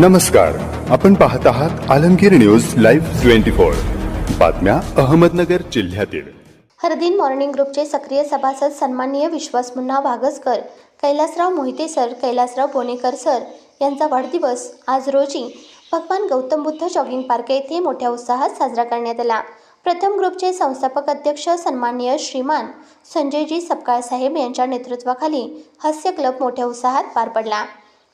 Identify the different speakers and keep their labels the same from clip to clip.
Speaker 1: नमस्कार. आपण पाहत आहात Alamgir news live twenty four. बातम्या अहमदनगर जिल्ह्यातील.
Speaker 2: हरदिन मॉर्निंग ग्रुपचे सक्रिय सभासद सन्माननीय विश्वास मुन्ना वागसकर कैलासराव मोहिते सर कैलासराव बोनेकर सर यांचा वाढदिवस आज रोजी भगवान गौतम बुद्ध जॉगिंग पार्क येथे मोठ्या उत्साहात साजरा करण्यात आला. प्रथम ग्रुपचे संस्थापक अध्यक्ष सन्माननीय श्रीमान संजयजी सपकाळ साहेब यांच्या नेतृत्वाखाली हास्य क्लब मोठ्या उत्साहात पार पडला.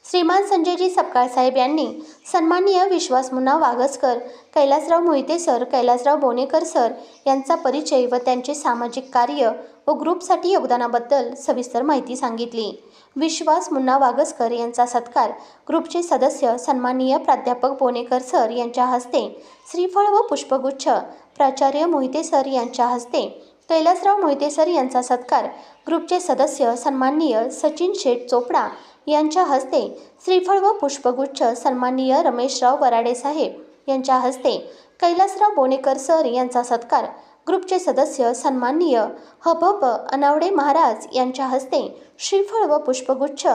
Speaker 2: श्रीमान संजयजी सपकाळ साहेब यांनी सन्माननीय विश्वास मुन्ना वागसकर कैलासराव मोहिते सर कैलासराव बोनेकर सर यांचा परिचय व त्यांचे सामाजिक कार्य व ग्रुपसाठी योगदानाबद्दल सविस्तर माहिती सांगितली. विश्वास मुन्ना वागसकर यांचा सत्कार ग्रुपचे सदस्य सन्माननीय प्राध्यापक बोनेकर सर यांच्या हस्ते श्रीफळ व पुष्पगुच्छ प्राचार्य मोहिते सर यांच्या हस्ते कैलासराव मोहिते सर यांचा सत्कार ग्रुपचे सदस्य सन्माननीय सचिन शेठ चोपडा यांच्या हस्ते श्रीफळ व पुष्पगुच्छ सन्माननीय रमेशराव वराडे साहेब यांच्या हस्ते कैलासराव बोनेकर सर यांचा सत्कार ग्रुपचे सदस्य सन्माननीय हभप अनावडे महाराज यांच्या हस्ते श्रीफळ व पुष्पगुच्छ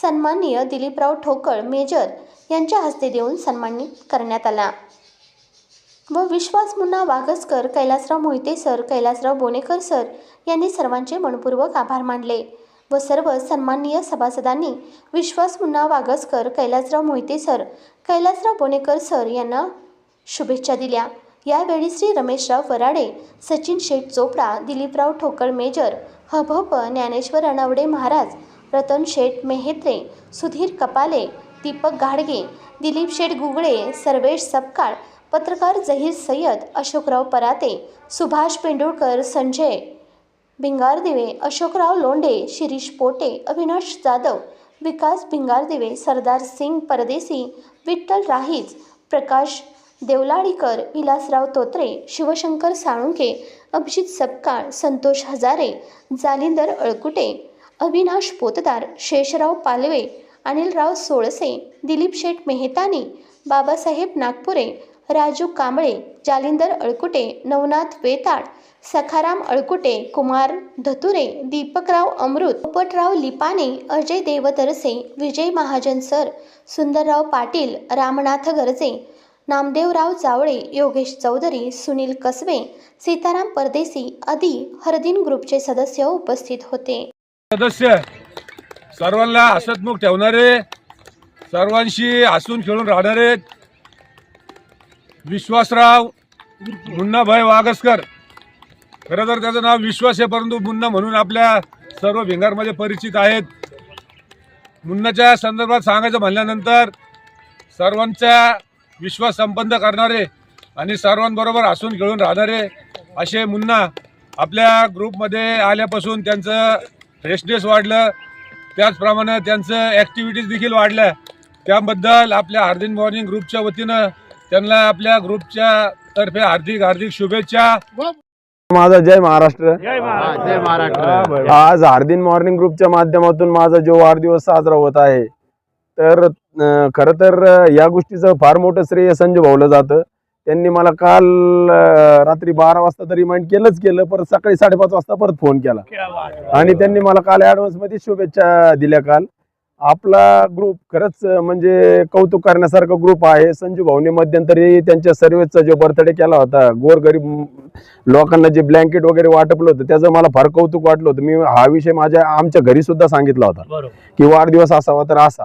Speaker 2: सन्माननीय दिलीपराव ठोकळ मेजर यांच्या हस्ते देऊन सन्मानित करण्यात आला. व विश्वास मुन्ना वाघसकर कैलासराव मोहिते सर कैलासराव बोनेकर सर यांनी सर्वांचे मनपूर्वक आभार मानले. व सर्व सन्माननीय सभासदांनी विश्वास मुन्ना वागसकर कैलासराव मोहिते सर कैलासराव बोनेकर सर यांना शुभेच्छा दिल्या. यावेळी श्री रमेशराव वराडे सचिन शेठ चोपडा दिलीपराव ठोकळ मेजर हभप ज्ञानेश्वर अनावडे महाराज रतन शेठ मेहेत्रे सुधीर कपाले दीपक घाडगे दिलीप शेठ गुगळे सर्वेश सपकाळ पत्रकार जहीर सय्यद अशोकराव पराते सुभाष पेंडुळकर संजय भिंगारदिवे अशोकराव लोंढे शिरीष पोटे अविनाश जाधव विकास भिंगारदिवे सरदार सिंग परदेसी विठ्ठल राहीज प्रकाश देवलाडीकर विलासराव तोत्रे शिवशंकर साळुंके अभिजित सपकाळ संतोष हजारे जालिंदर अळकुटे अविनाश पोतदार शेषराव पालवे अनिलराव सोळसे दिलीप शेठ मेहतानी बाबासाहेब नागपुरे राजू कांबळे जालिंदर अळकुटे नवनाथ वेताळ सखाराम अळकुटे कुमार धतुरे दीपकराव अमृत पोपटराव लिपाने अजय देवतरसे विजय महाजन सर सुंदरराव पाटील रामनाथ गरजे नामदेवराव जावळे योगेश चौधरी सुनील कसबे सीताराम परदेसी आदी हरदिन ग्रुपचे सदस्य उपस्थित होते.
Speaker 3: सदस्य सर्वांना हसतमुख ठेवणारे सर्वांशी हसून खेळून राहणारे विश्वासराव मुन्नाभाई वागसकर. खरं तर त्याचं नाव विश्वास आहे परंतु मुन्ना म्हणून आपल्या सर्व भिंगारमध्ये परिचित आहेत. मुन्नाच्या संदर्भात सांगायचं म्हणल्यानंतर सर्वांचा विश्वास संपन्न करणारे आणि सर्वांबरोबर हसून खेळून राहणारे असे मुन्ना आपल्या ग्रुपमध्ये आल्यापासून त्यांचं फ्रेशनेस वाढलं. त्याचप्रमाणे त्यांचं ॲक्टिव्हिटीज देखील वाढल्या. त्याबद्दल आपल्या हार्दिन मॉर्निंग ग्रुपच्या वतीनं त्यांना आपल्या ग्रुपच्या तर्फे हार्दिक हार्दिक शुभेच्छा.
Speaker 4: माझा जय महाराष्ट्र.
Speaker 5: जय महाराष्ट्र.
Speaker 4: आज हार्दिन मॉर्निंग ग्रुपच्या माध्यमातून माझा जो वाढदिवस साजरा होत आहे तर खरं तर या गोष्टीचं फार मोठं श्रेय संजय भाऊला जातं. त्यांनी मला काल रात्री बारा वाजता तर रिमाइंड केलंच केलं परत सकाळी साडेपाच वाजता परत फोन केला. आणि त्यांनी मला काल ऍडव्हान्समध्ये शुभेच्छा दिल्या काल. आपला ग्रुप खरंच म्हणजे कौतुक करण्यासारखा ग्रुप आहे. संजू भाऊने मध्यंतरी त्यांच्या सर्वेचा जो बर्थडे केला होता गोरगरीब लोकांना जे ब्लँकेट वगैरे वाटपलं होतं त्याचं मला फार कौतुक वाटलं होतं. मी हा विषय माझ्या आमच्या घरी सुद्धा सांगितला होता.
Speaker 5: बरोबर.
Speaker 4: की वाढदिवस असावा तर असा.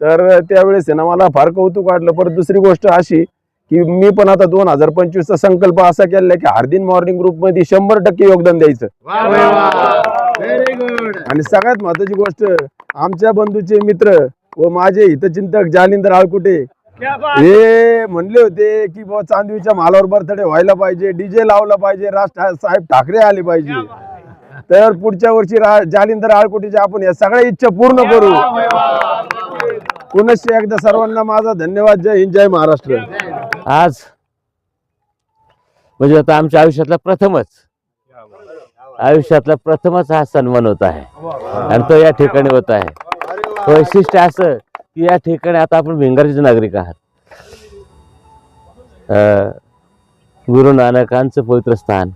Speaker 4: तर त्यावेळेस आहे ना मला फार कौतुक वाटलं. परत दुसरी गोष्ट अशी की मी पण आता दोन हजार पंचवीसचा संकल्प असा आहे की हार्दिन मॉर्निंग ग्रुपमध्ये शंभर टक्के योगदान द्यायचं. आणि सगळ्यात महत्वाची गोष्ट आमच्या बंधूचे मित्र व माझे हितचिंतक जालिंदर आळकुटे हे म्हणले होते की बुवा चांदवीच्या मालावर बर्थडे व्हायला पाहिजे डीजे लावला पाहिजे राज साहेब ठाकरे आले पाहिजे. तर पुढच्या वर्षी जालिंदर आळकुटीच्या आपण या सगळ्या इच्छा पूर्ण करू. पुनश्च एकदा सर्वांना माझा धन्यवाद. जय हिंद जय महाराष्ट्र.
Speaker 6: आज म्हणजे आता आमच्या आयुष्यातला प्रथमच आयुष्यातला प्रथमच हा सन्मान होत आहे. आणि तो या ठिकाणी होत आहे. वैशिष्ट्य असं की या ठिकाणी आता आपण भिंगारचे नागरिक आहात. अं, गुरु नानकांचं पवित्र स्थान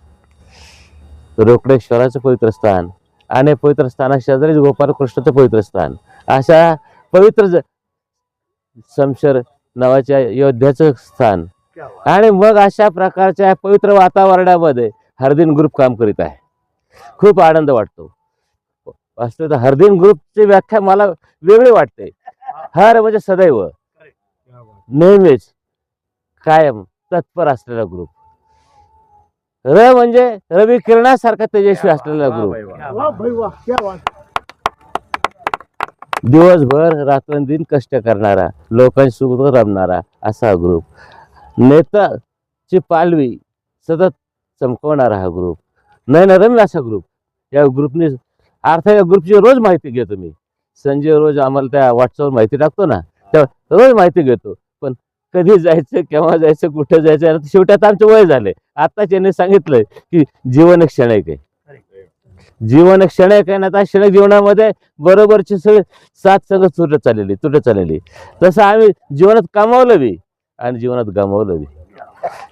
Speaker 6: रोकडेश्वराचं पवित्र स्थान आणि पवित्र स्थाना शेजारीच गोपालकृष्णाचं पवित्र स्थान अशा पवित्र समशर नावाच्या योद्ध्याचं स्थान. आणि मग अशा प्रकारच्या पवित्र वातावरणामध्ये हरदिन ग्रुप काम करीत आहे. खूप आनंद वाटतो. वास्तविक हरदिन ग्रुपची व्याख्या मला वेगळी वाटते. हर म्हणजे सदैव. नेहमीच कायम तत्पर असलेला ग्रुप. र म्हणजे रवी किरणासारखा तेजस्वी असलेला ग्रुप. दिवसभर रात्रंदिन कष्ट करणारा लोकांशी सुख रमणारा असा ग्रुप. नेताची पालवी सतत चमकवणारा हा ग्रुप. नयनरम्य असा ग्रुप या ग्रुपने अर्थात या ग्रुपची रोज माहिती घेतो मी. संजय रोज आम्हाला त्या व्हॉट्सअपवर माहिती टाकतो ना त्या रोज माहिती घेतो. पण कधी जायचं केव्हा जायचं कुठे जायचं शेवटी आता आमचे वय झाले. आता त्यांनी सांगितलंय की जीवन एक आहे. जीवन क्षण आहे ना आता क्षणिक जीवनामध्ये बरोबरची सगळी साथ संघ तुटत चाललेली तुटत चाललेली. तसं आम्ही जीवनात कमावलं बी आणि जीवनात गमावलं बी.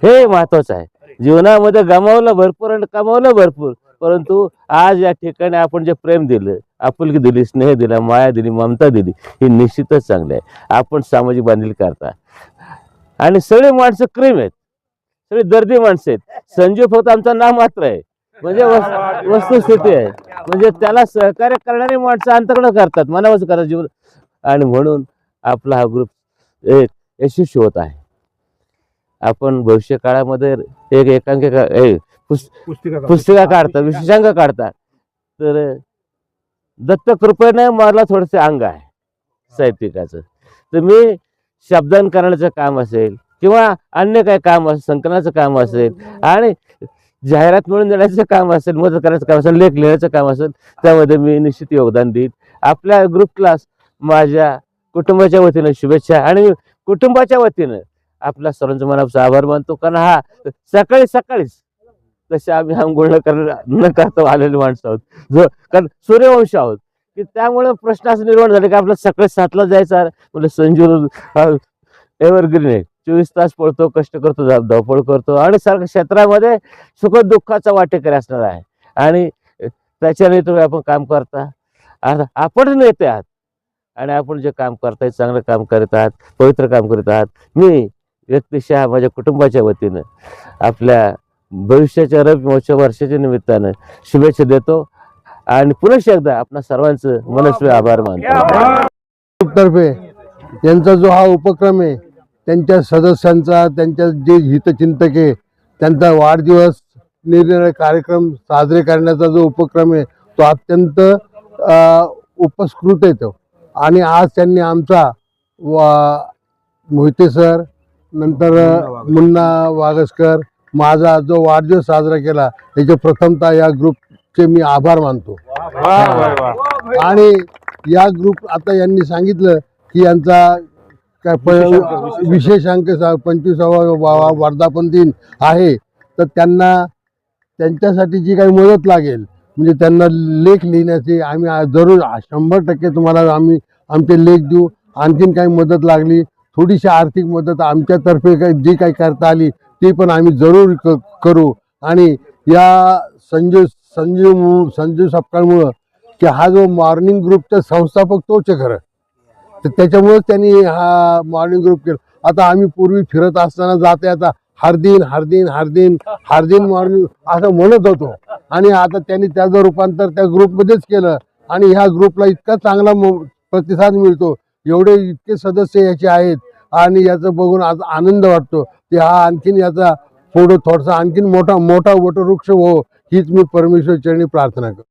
Speaker 6: हे महत्वाचं आहे. जीवनामध्ये गमावलं भरपूर आणि कमावलं भरपूर. परंतु आज या ठिकाणी आपण जे प्रेम दिलं आपुलकी दिली स्नेह दिला माया दिली ममता दिली ही निश्चितच चांगली आहे. आपण सामाजिक बांधिल करता. आणि सगळी माणसं क्रीम आहेत. सगळी दर्दी माणसं आहेत. संजीव फक्त आमचा नाम मात्र आहे. म्हणजे वस्तुस्थिती आहे. म्हणजे त्याला सहकार्य करणारी माणसं अंतकडं करतात. मनावच करतात. जीवन आणि म्हणून आपला हा ग्रुप एक यशस्वी होत आहे. आपण भविष्य काळामध्ये एक एकांकिका पुस्तिका काढतात विशेषांक काढतात. तर दत्त कृपेने मला थोडंसं अंग आहे साहित्यिकाचं. तर मी शब्दान करण्याचं काम असेल किंवा अन्य काही काम असेल संकलनाचं काम असेल आणि जाहिरात मिळून देण्याचं काम असेल मदत करायचं काम असेल लेख लिहायचं काम असेल त्यामध्ये मी निश्चित योगदान देईन. आपल्या ग्रुप क्लास माझ्या कुटुंबाच्या वतीनं शुभेच्छा आणि कुटुंबाच्या वतीनं आपल्या सर्वांचं मनापासून आभार मानतो. कारण हा सकाळी सकाळीच तसे आम्ही आंघोळ न कर न करता आलेले माणसं आहोत. जो कारण सूर्यवंश आहोत. की त्यामुळे प्रश्न असं निर्माण झाले की आपलं सकाळी सातला जायचं म्हणजे संजीव एव्हरग्रीन आहे. चोवीस तास पळतो कष्ट करतो धा- धावपळ करतो. आणि सारखं क्षेत्रामध्ये सुख दुःखाचा वाटेकरी असणार आहे. आणि त्याच्याने तुम्ही आपण काम करता. आता आपण नेते आहात. आणि आपण जे काम करताय चांगलं काम करत आहात पवित्र काम करत आहात. मी व्यक्तिशः माझ्या कुटुंबाच्या वतीनं आपल्या भविष्याच्या रवी महोत्सव वर्षाच्या निमित्तानं शुभेच्छा देतो. आणि पुनश्च एकदा आपणा सर्वांचं मनस्वी आभार मानतो.
Speaker 7: तर्फे त्यांचा जो हा उपक्रम आहे त्यांच्या सदस्यांचा त्यांच्या जे हितचिंतक आहे त्यांचा वाढदिवस निरनिराळे कार्यक्रम साजरे करण्याचा जो उपक्रम आहे तो अत्यंत उपस्कृत आहे तो. आणि आज त्यांनी आमचा वा मोहिते सर नंतर मुन्ना वागसकर माझा जो वाढदिवस साजरा केला याचे प्रथमतः या ग्रुपचे मी आभार मानतो. आणि या ग्रुप आता यांनी सांगितलं की यांचा काय प- विशेषांक सा- पंचवीसावा वर्धापन दिन आहे. तर त्यांना त्यांच्यासाठी जी काही मदत लागेल म्हणजे त्यांना लेख लिहिण्याची आम्ही जरूर शंभर टक्के तुम्हाला आम्ही आमचे लेख देऊ. आणखीन काही मदत लागली थोडीशी आर्थिक मदत आमच्यातर्फे काही जी काही करता आली ती पण आम्ही जरूर क- करू. आणि या संजू संजीव संजू संजीव सपकाळमुळं की हा जो मॉर्निंग ग्रुपचा संस्थापक तोच आहे खरं. तर त्याच्यामुळेच त्यांनी हा मॉर्निंग ग्रुप केला. आता आम्ही पूर्वी फिरत असताना जाते आता हरदिन हरदिन हरदिन हरदिन मॉर्निंग असं म्हणत होतो. आणि आता त्यांनी त्याचं रूपांतर त्या ग्रुपमध्येच केलं. आणि ह्या ग्रुपला इतका चांगला मो- प्रतिसाद मिळतो. एवढे इतके सदस्य याचे आहेत. आणि याचं बघून आज आनंद वाटतो. की हा आणखीन याचा पुढं थोडासा आणखीन मोठा मोठा वटवृक्ष हो हीच मी परमेश्वर चरणी प्रार्थना करतो.